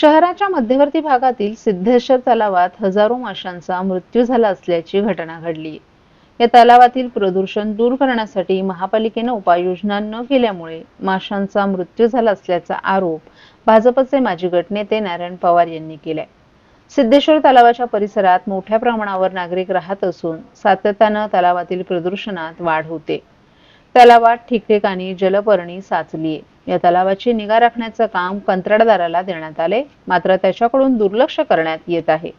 शहराच्या मध्यवर्ती भागातील सिद्धेश्वर तलावात हजारो माशांचा मृत्यू झाला असल्याची घटना घडली. या तलावातील प्रदूषण दूर करण्यासाठी महापालिकेनं उपाययोजना न केल्यामुळे माशांचा मृत्यू झाला असल्याचा आरोप भाजपचे माजी गटनेते नारायण पवार यांनी केलाय. सिद्धेश्वर तलावाच्या परिसरात मोठ्या प्रमाणावर नागरिक राहत असून सातत्यानं तलावातील प्रदूषणात वाढ होते. तलावात ठिकठिकाणी जलपर्णी साचलीये. या तलावाची निगा राखण्याचं काम कंत्राटदाराला देण्यात आले मात्र त्याच्याकडून दुर्लक्ष करण्यात येत आहे.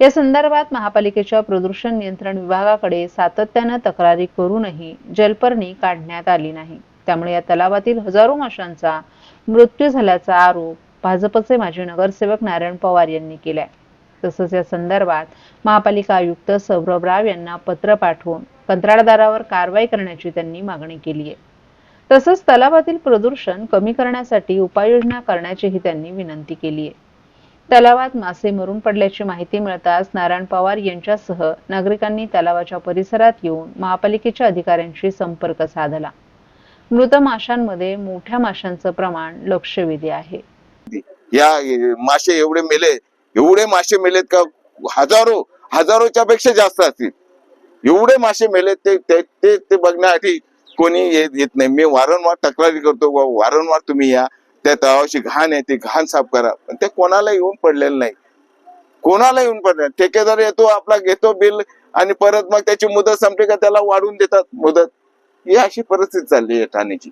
या संदर्भात महापालिकेच्या प्रदूषण नियंत्रण विभागाकडे सातत्यानं तक्रारी करूनही जलपर्णी काढण्यात आली नाही. त्यामुळे या तलावातील हजारो माशांचा मृत्यू झाल्याचा आरोप भाजपचे माजी नगरसेवक नारायण पवार यांनी केलाय. तसंच या संदर्भात महापालिका आयुक्त सौरभ राव यांना पत्र पाठवून कंत्राटदारावर कारवाई करण्याची त्यांनी मागणी केली आहे तसंच तलावातील प्रदूषण कमी करण्यासाठी उपाययोजना करण्याचीही त्यांनी विनंती केली आहे. तलावात मासे मरून पडल्याची माहिती मिळताच नारायण पवार यांच्यासह नागरिकांनी तलावाच्या परिसरात येऊन महापालिकेच्या अधिकाऱ्यांशी संपर्क साधला. मृत माशांमध्ये मोठ्या माशांचं प्रमाण लक्षवेधी आहे. या मासे एवढे मेले एवढे मासे मेलेत का? हजारो हजारोच्या पेक्षा जास्त असतील. एवढे मासे मेलेत ते ते ते, ते बघण्यासाठी कोणी येत येत नाही. मी वारंवार तक्रारी करतो वारंवार तुम्ही या. त्या तळावाची घाण आहे ती घाण साफ करा. पण ते कोणाला येऊन पडलेलं नाही. कोणाला येऊन पडले ठेकेदार येतो आपला घेतो बिल आणि परत मग त्याची मुदत संपली का त्याला वाढवून देतात मुदत. ही अशी परिस्थिती चालली आहे ठाण्याची.